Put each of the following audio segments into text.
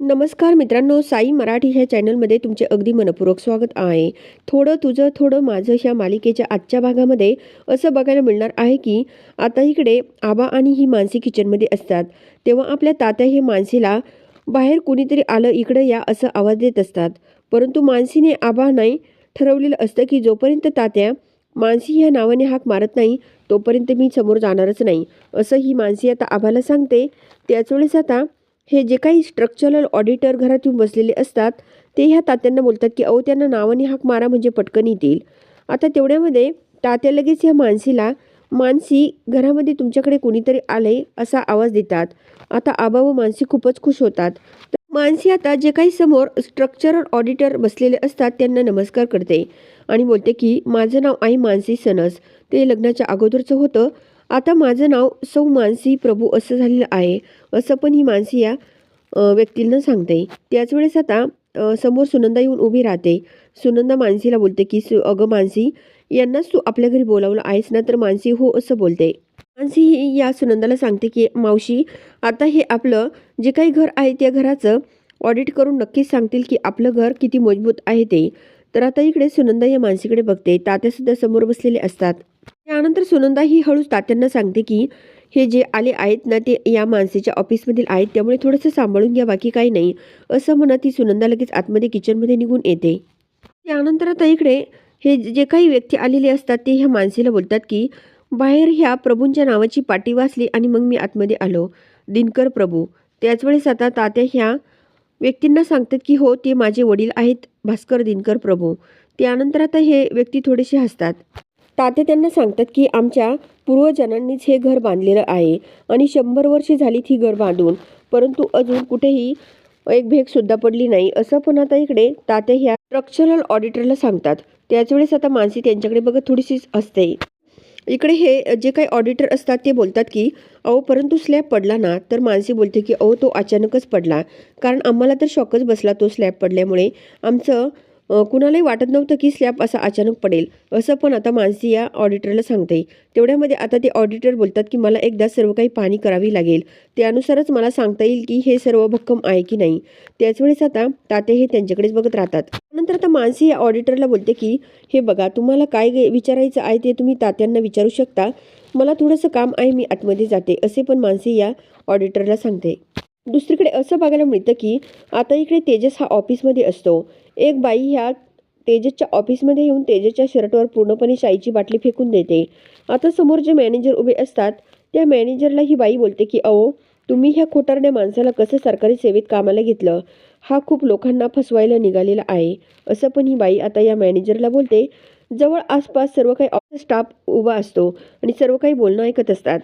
नमस्कार मित्रांनो साई मराठी ह्या चॅनलमध्ये तुमचे अगदी मनपूर्वक स्वागत आहे. थोडं तुझं थोडं माझं ह्या मालिकेच्या आजच्या भागामध्ये असं बघायला मिळणार आहे की आता इकडे आबा आणि ही मानसी किचनमध्ये असतात. तेव्हा आपल्या तात्या हे मानसीला बाहेर कुणीतरी आलं इकडं या असं आवाज देत असतात. परंतु मानसीने आबा नाही ठरवलेलं असतं की जोपर्यंत तात्या मानसी ह्या नावाने हाक मारत नाही तोपर्यंत मी समोर जाणारच नाही असं ही मानसी आता आबाला सांगते. त्याच वेळेस आता हे जे काही स्ट्रक्चरल ऑडिटर घरात येऊन बसलेले असतात ते ह्या तात्यांना बोलतात की अहो त्यांना नावाने हाक मारा म्हणजे पटकन येतील. आता तेवढ्यामध्ये तात्या लगेच ह्या मानसीला मानसी घरामध्ये तुमच्याकडे कोणीतरी आले असा आवाज देतात. आता आबा व मानसी खूपच खुश होतात. तर मानसी आता जे काही समोर स्ट्रक्चरल ऑडिटर बसलेले असतात त्यांना नमस्कार करते आणि बोलते की माझं नाव आई मानसी सनस. ते लग्नाच्या अगोदरचं होतं. आता माझं नाव सौ मानसी प्रभू असं झालेलं आहे. असं पण ही मानसी या व्यक्तींना सांगते. त्याच वेळेस आता समोर सुनंदा येऊन उभी राहते. सुनंदा मानसीला बोलते की सु अगं मानसी यांनाच तू आपल्या घरी बोलावलं आहेस ना तर मानसी हो असं बोलते. मानसी ही या सुनंदाला सांगते की मावशी आता हे आपलं जे काही घर आहे त्या घराचं ऑडिट करून नक्कीच सांगतील की आपलं घर किती मजबूत आहे ते. तर आता इकडे सुनंदा या मानसीकडे बघते. तात्यासुद्धा समोर बसलेले असतात. त्यानंतर सुनंदा ही हळूच तात्यांना सांगते की हे जे आले आहेत ना ते या माणसेच्या ऑफिसमधील आहेत त्यामुळे थोडंसं सांभाळून घ्या बाकी काही नाही. असं म्हणत ती सुनंदा लगेच आतमध्ये किचनमध्ये निघून येते. त्यानंतर आता इकडे हे जे काही व्यक्ती आलेले असतात ते ह्या माणसेला बोलतात की बाहेर ह्या प्रभूंच्या नावाची पाटी वाचली आणि मग मी आतमध्ये आलो. दिनकर प्रभू. त्याच वेळेस आता तात्या ह्या व्यक्तींना सांगतात की हो ते माझे वडील आहेत भास्कर दिनकर प्रभू. त्यानंतर आता हे व्यक्ती थोडेसे हसतात. तात्या त्यांना सांगतात की आमच्या पूर्वजनांनीच हे घर बांधलेलं आहे आणि शंभर वर्षे झालीत ही घर बांधून. परंतु अजून कुठेही एक भेगसुद्धा पडली नाही. असं पण आता इकडे तात्या ह्या स्ट्रक्चरल ऑडिटरला सांगतात. त्याचवेळेस आता मानसी त्यांच्याकडे बघत थोडीशीच असते इकडे हे जे काही ऑडिटर असतात ते बोलतात की अहो परंतु स्लॅब पडला ना? तर मानसी बोलते की अहो तो अचानकच पडला. कारण आम्हाला तर शॉकच बसला तो स्लॅब पडल्यामुळे. आमचं कुणालाही वाटत नव्हतं की स्लॅब असा अचानक पडेल. असं पण आता मानसी या ऑडिटरला सांगते. तेवढ्यामध्ये आता ते ऑडिटर बोलतात की मला एकदा सर्व काही पाहणी करावी लागेल. त्यानुसारच मला सांगता येईल की हे सर्व भक्कम आहे की नाही. त्याच वेळेस आता ताते हे त्यांच्याकडेच बघत राहतात. नंतर आता मानसी या ऑडिटरला बोलते की हे बघा तुम्हाला काय विचारायचं आहे ते तुम्ही तात्यांना विचारू शकता. मला थोडंसं काम आहे मी आतमध्ये जाते असे पण मानसी या ऑडिटरला सांगते. दुसरीकडे असं बघायला मिळतं की आता इकडे तेजस हा ऑफिसमध्ये असतो. एक बाई ह्या तेजसच्या ऑफिसमध्ये येऊन तेजसच्या शर्टवर पूर्णपणे शाईची बाटली फेकून देते. आता समोर जे मॅनेजर उभे असतात त्या मॅनेजरला ही बाई बोलते की अहो तुम्ही ह्या खोटारड्या माणसाला कसं सरकारी सेवेत कामाला घेतलं? हा खूप लोकांना फसवायला निघालेला आहे. असं पण ही बाई आता या मॅनेजरला बोलते. जवळ आसपास सर्व काही ऑफिस स्टाफ उभा असतो आणि सर्व काही बोलणं ऐकत असतात.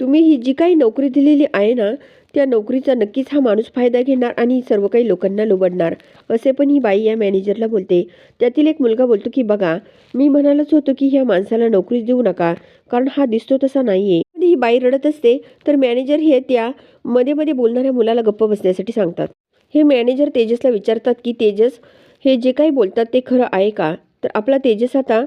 तुम्ही ही जी काही नोकरी दिलेली आहे ना त्या नोकरीचा नक्कीच हा माणूस फायदा घेणार आणि सर्व काही लोकांना लुबडणार असे पण ही बाई या मॅनेजरला बोलते. त्यातील एक मुलगा बोलतो की बघा मी म्हणालच होतो की ह्या माणसाला नोकरी देऊ नका कारण हा दिसतो तसा नाहीये. ही बाई रडत असते तर मॅनेजर हे त्या मध्ये मध्ये बोलणाऱ्या मुलाला गप्प बसण्यासाठी सांगतात. हे मॅनेजर तेजसला विचारतात की तेजस हे जे काही बोलतात ते खरं आहे का? तर आपला तेजस आता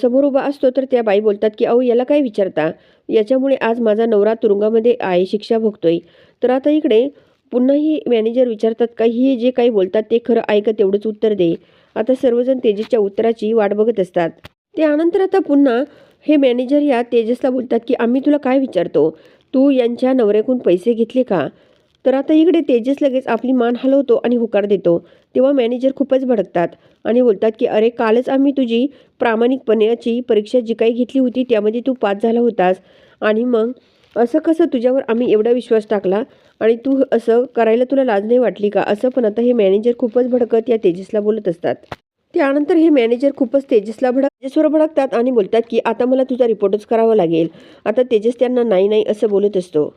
समोर उभा असतो तर त्या बाई बोलतात की अहो याला काय विचारता? याच्यामुळे आज माझा नवरा तुरुंगामध्ये आहे शिक्षा भोगतोय. तर आता इकडे पुन्हाही मॅनेजर विचारतात का हे जे काही बोलतात ते खरं आहे का तेवढंच उत्तर दे. आता सर्वजण तेजेसच्या उत्तराची वाट बघत असतात. त्यानंतर आता पुन्हा हे मॅनेजर या तेजसला बोलतात की आम्ही तुला काय विचारतो? तू यांच्या नवऱ्याकडून पैसे घेतले का? तर आता इकडे तेजस लगेच आपली मान हलवतो आणि होकार देतो. तेव्हा मॅनेजर खूपच भडकतात आणि बोलतात की अरे कालच आम्ही तुझी प्रामाणिकपणाची परीक्षा जी काही घेतली होती त्यामध्ये तू पास झाला होतास. आणि मग असं कसं तुझ्यावर आम्ही एवढा विश्वास टाकला? आणि तू असं करायला तुला लाज नाही वाटली का? असं पण आता हे मॅनेजर खूपच भडकत या तेजसला बोलत असतात. त्यानंतर हे मॅनेजर खूपच तेजसला भडक तेजसवर भडकतात आणि बोलतात की आता मला तुझा रिपोर्टच करावा लागेल. आता तेजस त्यांना नाही नाही असं बोलत असतो.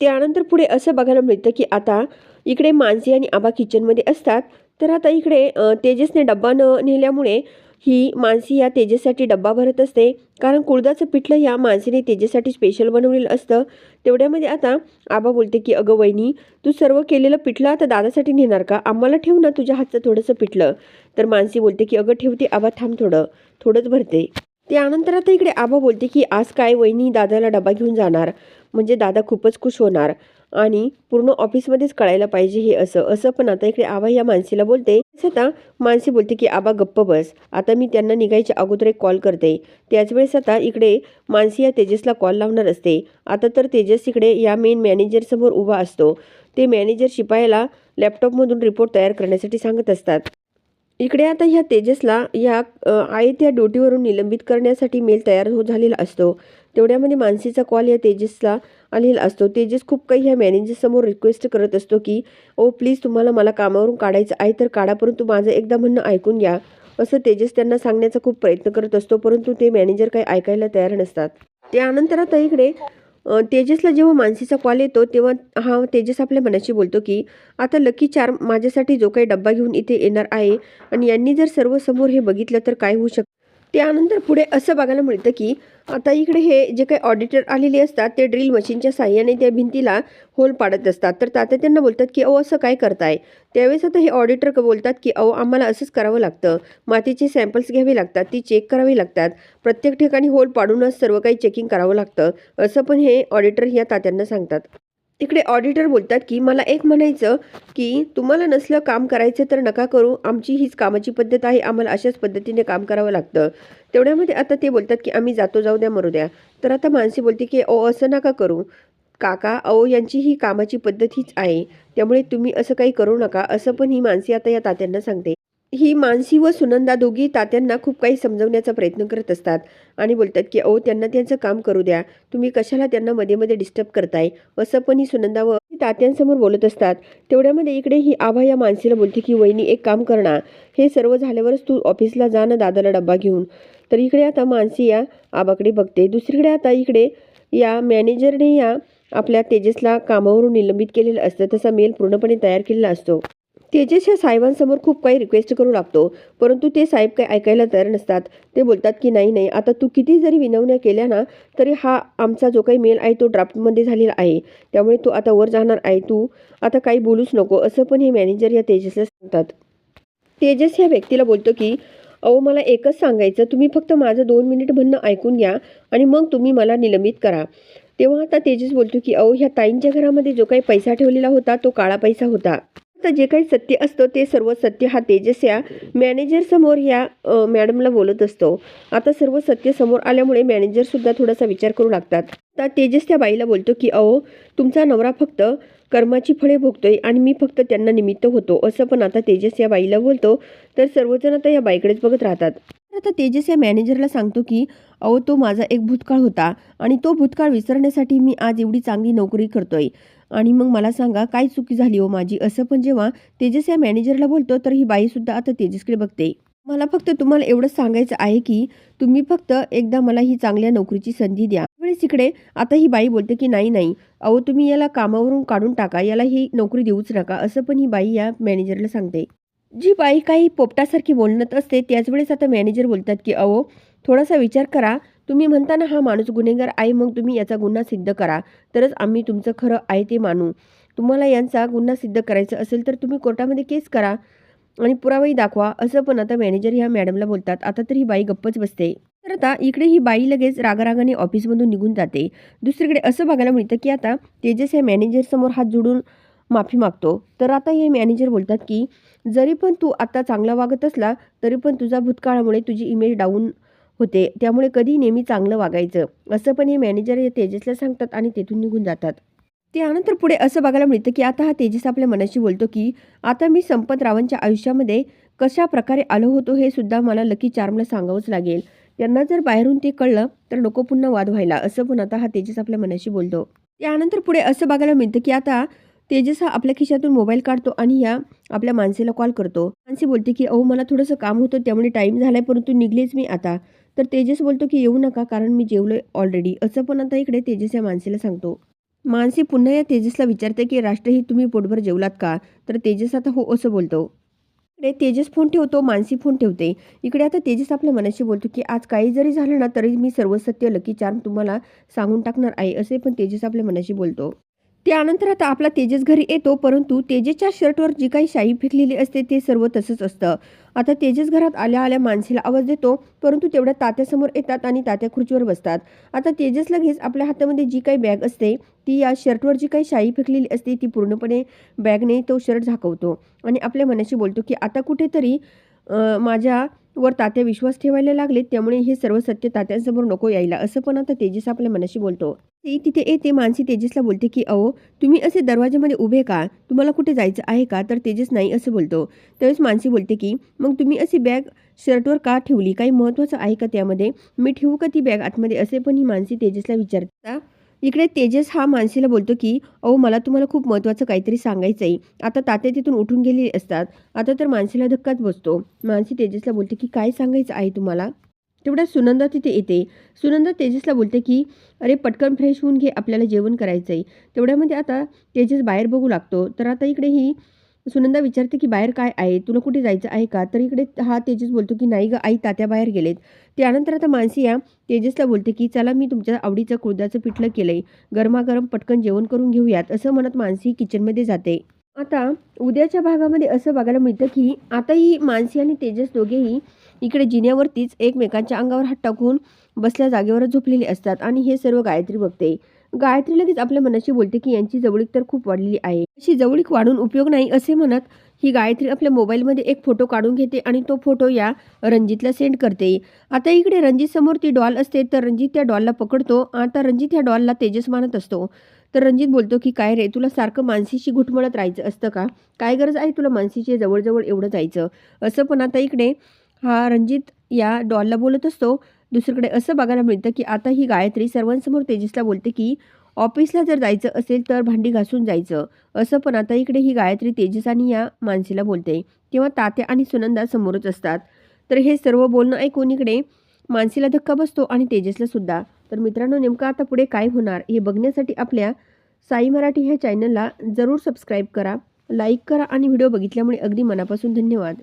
त्यानंतर पुढे असं बघायला मिळतं की आता इकडे मानसी आणि आबा किचनमध्ये असतात. तर आता इकडे तेजसने डब्बा न नेल्यामुळे ही मानसी या तेजससाठी डब्बा भरत असते. कारण कुळदाचं पिठलं या मानसीने तेजससाठी स्पेशल बनवलेलं असतं. तेवढ्यामध्ये आता आबा बोलते की अगं वहिनी तू सर्व केलेलं पिठलं आता दादासाठी नेणार का? आम्हाला ठेव ना तुझ्या हातचं थोडंसं पिठलं. तर मानसी बोलते की अगं ठेवते आबा थांब थोडं. थोडंच भरते. त्यानंतर आता इकडे आबा बोलते की आज काय वहिनी दादाला डबा घेऊन जाणार? म्हणजे दादा खूपच खुश होणार. आणि पूर्ण ऑफिसमध्येच कळायला पाहिजे हे असं. असं पण आता इकडे आबा या मानसीला बोलते. आता मानसी बोलते की आबा गप्प बस. आता मी त्यांना निघायच्या अगोदर एक कॉल करते. त्याच वेळेस आता इकडे मानसी या तेजसला कॉल लावणार असते. आता तर तेजस इकडे या मेन मॅनेजरसमोर उभा असतो. ते मॅनेजर शिपायाला लॅपटॉपमधून रिपोर्ट तयार करण्यासाठी सांगत असतात. इकडे आता ह्या तेजसला या अ, त्या ड्युटीवरून निलंबित करण्यासाठी मेल तयार हो झालेला असतो. तेवढ्यामध्ये मानसीचा कॉल या तेजसला आलेला असतो. तेजस खूप काही ह्या मॅनेजरसमोर रिक्वेस्ट करत असतो की ओ प्लीज तुम्हाला मला कामावरून काढायचं आहे तर काढा परंतु माझं एकदा म्हणणं ऐकून घ्या. असं तेजस त्यांना सांगण्याचा खूप प्रयत्न करत असतो परंतु ते मॅनेजर काही ऐकायला तयार नसतात. त्यानंतर आता इकडे तेजसला जेव्हा मानसीचा कॉल येतो तेव्हा हा तेजस आपल्या मनाशी बोलतो की आता लकी चार माझ्यासाठी जो काही डब्बा घेऊन इथे येणार आहे आणि यांनी जर सर्व समोर हे बघितलं तर काय होऊ शकतं? त्यानंतर पुढे असं बघायला मिळतं की आता इकडे हे जे काही ऑडिटर आलेले असतात ते ड्रिल मशीनच्या साह्याने त्या भिंतीला होल पाडत असतात. तर तात्या त्यांना बोलतात की अहो असं काय करताय? त्यावेळेस आता हे ऑडिटर बोलतात की अहो आम्हाला असंच करावं लागतं. मातीचे सॅम्पल्स घ्यावे लागतात ती चेक करावी लागतात. प्रत्येक ठिकाणी होल पाडूनच सर्व काही चेकिंग करावं लागतं. असं पण हे ऑडिटर ह्या तात्यांना सांगतात. तिकडे ऑडिटर बोलतात की मला एक म्हणायचं की तुम्हाला नसलं काम करायचं तर नका करू. आमची हीच कामाची पद्धत आहे. आम्हाला अशाच पद्धतीने काम करावं लागतं. तेवढ्यामध्ये आता ते बोलतात की आम्ही जातो जाऊ द्या मरू द्या. तर आता मानसी बोलते की ओ असं नका करू. काका अहो यांची ही कामाची पद्धत हीच आहे. त्यामुळे तुम्ही असं काही करू नका. असं पण ही मानसी आता या तात्यांना सांगते. ही मानसी व सुनंदा दोघी तात्यांना खूप काही समजवण्याचा प्रयत्न करत असतात आणि बोलतात की अहो त्यांना त्यांचं काम करू द्या. तुम्ही कशाला त्यांना मध्ये मध्ये डिस्टर्ब करताय? असं पण ही सुनंदा व तात्यांसमोर बोलत असतात. तेवढ्यामध्ये इकडे ही आभा या मानसीला बोलते की वहिनी एक काम करणार हे सर्व झाल्यावरच तू ऑफिसला जा ना दादाला डब्बा घेऊन. तर इकडे आता मानसी या आबाकडे बघते. दुसरीकडे आता इकडे या मॅनेजरने या आपल्या तेजसला कामावरून निलंबित केलेलं असतं. तसा मेल पूर्णपणे तयार केलेला असतो. तेजस ह्या साहेबांसमोर खूप काही रिक्वेस्ट करू लागतो. परंतु ते साहेब काही ऐकायला तयार नसतात. ते बोलतात की नाही नाही आता तू किती जरी विनवण्या केल्या ना तरी हा आमचा जो काही मेल आहे तो ड्राफ्टमध्ये झालेला आहे. त्यामुळे तू आता वर जाणार आहे तू. आता काही बोलूच नको. असं पण हे मॅनेजर या तेजसला सांगतात. तेजस ह्या व्यक्तीला बोलतो की अहो मला एकच सांगायचं तुम्ही फक्त माझं दोन मिनिट म्हणणं ऐकून घ्या आणि मग तुम्ही मला निलंबित करा. तेव्हा आता तेजस बोलतो की अहो ह्या ताईंच्या घरामध्ये जो काही पैसा ठेवलेला होता तो काळा पैसा होता. जे काही सत्य असतं ते सर्व सत्य हा तेजस या मॅनेजर समोर या मॅडमला बोलत असतो. आता सर्व सत्य समोर आल्यामुळे मॅनेजर सुद्धा थोडासा विचार करू लागतात. आता तेजस त्या बाईला बोलतो की अहो तुमचा नवरा फक्त कर्माची फळे भोगतोय आणि मी फक्त त्यांना निमित्त होतो असं पण आता तेजस या बाईला बोलतो. तर सर्वजण आता या बाईकडेच बघत राहतात. आता तेजस या मॅनेजरला सांगतो की अहो तो माझा एक भूतकाळ होता आणि तो भूतकाळ विसरण्यासाठी मी आज एवढी चांगली नोकरी करतोय. आणि मग मला सांगा काय चुकी झाली हो माझी? असं पण जेव्हा तेजस या मॅनेजरला बोलतो तर ही बाईसुद्धा आता तेजसकडे बघते. मला फक्त तुम्हाला एवढंच सांगायचं आहे की तुम्ही फक्त एकदा मला ही चांगल्या नोकरीची संधी द्या. त्यावेळेस इकडे. आता ही बाई बोलते की नाही नाही. अहो तुम्ही याला कामावरून काढून टाका. याला ही नोकरी देऊच नका. असं पण ही बाई या मॅनेजरला सांगते. जी बाई काही पोपटासारखी बोलणत असते त्याच वेळेस आता मॅनेजर बोलतात की अहो थोडासा विचार करा. तुम्ही म्हणताना हा माणूस गुन्हेगार आहे मग तुम्ही याचा गुन्हा सिद्ध करा. तरच आम्ही तुमचं खरं आहे ते मानू. तुम्हाला यांचा गुन्हा सिद्ध करायचा असेल तर तुम्ही कोर्टामध्ये केस करा आणि पुरावाही दाखवा. असं पण आता मॅनेजर ह्या मॅडमला बोलतात. आता तर ही बाई गप्पच बसते. तर आता इकडे ही बाई लगेच रागारागाने ऑफिसमधून निघून जाते. दुसरीकडे असं बघायला मिळतं की आता तेजस या मॅनेजरसमोर हात जोडून माफी मागतो. तर आता हे मॅनेजर बोलतात की जरी पण तू आता चांगला वागत असला तरी पण तुझा भूतकाळामुळे तुझी इमेज डाऊन होते. त्यामुळे कधी नेहमी चांगलं वागायचं. असं पण हे मॅनेजर हे तेजसला सांगतात आणि तेथून निघून जातात. त्यानंतर पुढे असं बघायला मिळतं की आता हा तेजस आपल्या मनाशी बोलतो की आता मी संपतरावांच्या आयुष्यामध्ये कशा प्रकारे आलो होतो हे सुद्धा मला लकी चार्मला सांगावंच लागेल. त्यांना जर बाहेरून ते कळलं तर नको पुन्हा वाद व्हायला असं पण आता हा तेजस आपल्या मनाशी बोलतो. त्यानंतर पुढे असं बघायला मिळतं की आता तेजस हा आपल्या खिशातून मोबाईल काढतो आणि या आपल्या माणसेला कॉल करतो. माणसे बोलते की अहो मला थोडंसं काम होतं त्यामुळे टाईम झालाय परंतु निघलेच मी आता. तर तेजस बोलतो की येऊ नका कारण मी जेवलोय ऑलरेडी असं पण आता इकडे तेजस या माणसेला सांगतो. मानसी पुन्हा या तेजसला विचारते की राष्ट्रही तुम्ही पोटभर जेवलात का? तर तेजस आता हो असं बोलतो. इकडे तेजस फोन ठेवतो मानसी फोन ठेवते. इकडे आता तेजस आपल्या मनाशी बोलतो की आज काही जरी झालं ना तरी मी सर्व सत्य लकी चार्म तुम्हाला सांगून टाकणार आहे असे पण तेजस आपल्या मनाशी बोलतो. त्यानंतर आता आपला तेजस घरी येतो परंतु तेजेच्या शर्टवर जी काही शाई फेकलेली असते ते सर्व तसंच असतं. आता तेजस घरात आल्या आल्या माणसेला आवाज देतो परंतु तेवढ्या तात्यासमोर येतात आणि तात्या खुर्चीवर बसतात. आता तेजस लगेच आपल्या हातामध्ये जी काही बॅग असते ती या शर्टवर जी काही शाई फेकलेली असते ती पूर्णपणे बॅगने तो शर्ट झाकवतो. आणि आपल्या मनाशी बोलतो की आता कुठेतरी माझ्या वर तात्या विश्वास ठेवायला लागले त्यामुळे हे सर्व सत्य तात्यांसमोर नको यायला असं पण आता तेजस आपल्या मनाशी बोलतो. ती तिथे येते मानसी तेजसला बोलते की अहो तुम्ही असे दरवाजामध्ये उभे का? तुम्हाला कुठे जायचं आहे का? तर तेजस नाही असं बोलतो. त्यावेळेस मानसी बोलते की मग तुम्ही अशी बॅग शर्टवर का ठेवली? काही महत्त्वाचं आहे का त्यामध्ये? मी ठेवू का ती बॅग आतमध्ये? असे पण ही मानसी तेजसला विचारता. इकडे तेजस हा मानसीला बोलतो की अहो मला तुम्हाला खूप महत्त्वाचं काहीतरी सांगायचं आहे आता तात्या तिथून उठून गेलेले असतात. आता तर मानसीला धक्काच बसतो. मानसी तेजसला बोलते की काय सांगायचं आहे तुम्हाला? तेवढ्या सुनंदा तिथे येते. सुनंदा तेजसला बोलते की अरे पटकन फ्रेश होऊन घे आपल्याला जेवण करायचं आहे तेवढ्यामध्ये आता तेजस बाहेर बघू लागतो. तर आता इकडे ही सुनंदा विचारते की बाहेर काय आहे? तुला कुठे जायचं आहे का? तर इकडे हा तेजस बोलतो की नाही ग आई तात्या बाहेर गेलेत. त्यानंतर आता मानसी या तेजसला बोलते की चला मी तुमच्या आवडीचं कुळदाचं पिठलं केलं आहे गरमागरम पटकन जेवण करून घेऊयात असं म्हणत मानसी किचनमध्ये जाते. आता उद्याच्या भागामध्ये असं बघायला मिळतं की आता ही मानसी आणि तेजस दोघेही इकडे जिन्यावरतीच एकमेकांच्या अंगावर हात टाकून बसल्या जागेवरच झोपलेले असतात आणि हे सर्व गायत्री बघते. गायत्री लगेच आपल्या मनाशी बोलते की यांची जवळीक तर खूप वाढलेली आहे. अशी जवळीक वाढून उपयोग नाही असे म्हणत ही गायत्री आपल्या मोबाईलमध्ये एक फोटो काढून घेते आणि तो फोटो या रणजितला सेंड करते. आता इकडे रणजित समोर ती डॉल असते तर रणजित त्या डॉलला पकडतो आता रणजित ह्या डॉलला तेजस मानत असतो. तर रणजित बोलतो की काय रे तुला सारखं मानसीशी घुटमळत राहायचं असतं का? काय गरज आहे तुला मानसीचे जवळजवळ एवढं जायचं? असं पण आता इकडे हा रणजित या डॉलला बोलत असतो. दुसरीकडे असं बघायला मिळतं की आता ही गायत्री सर्वांसमोर तेजसला बोलते की ऑफिसला जर जायचं असेल तर भांडी घासून जायचं. असं पण आता इकडे ही गायत्री तेजस आणि या मानसीला बोलते. तेव्हा तात्या आणि सुनंदा समोरच असतात. तर हे सर्व बोलणं ऐकून इकडे मानसीला धक्का बसतो आणि तेजसला सुद्धा. तर मित्रांनो नेमकं आता पुढे काय होणार हे बघण्यासाठी आपल्या साई मराठी ह्या चॅनलला जरूर सबस्क्राईब करा लाईक करा आणि व्हिडिओ बघितल्यामुळे अगदी मनापासून धन्यवाद.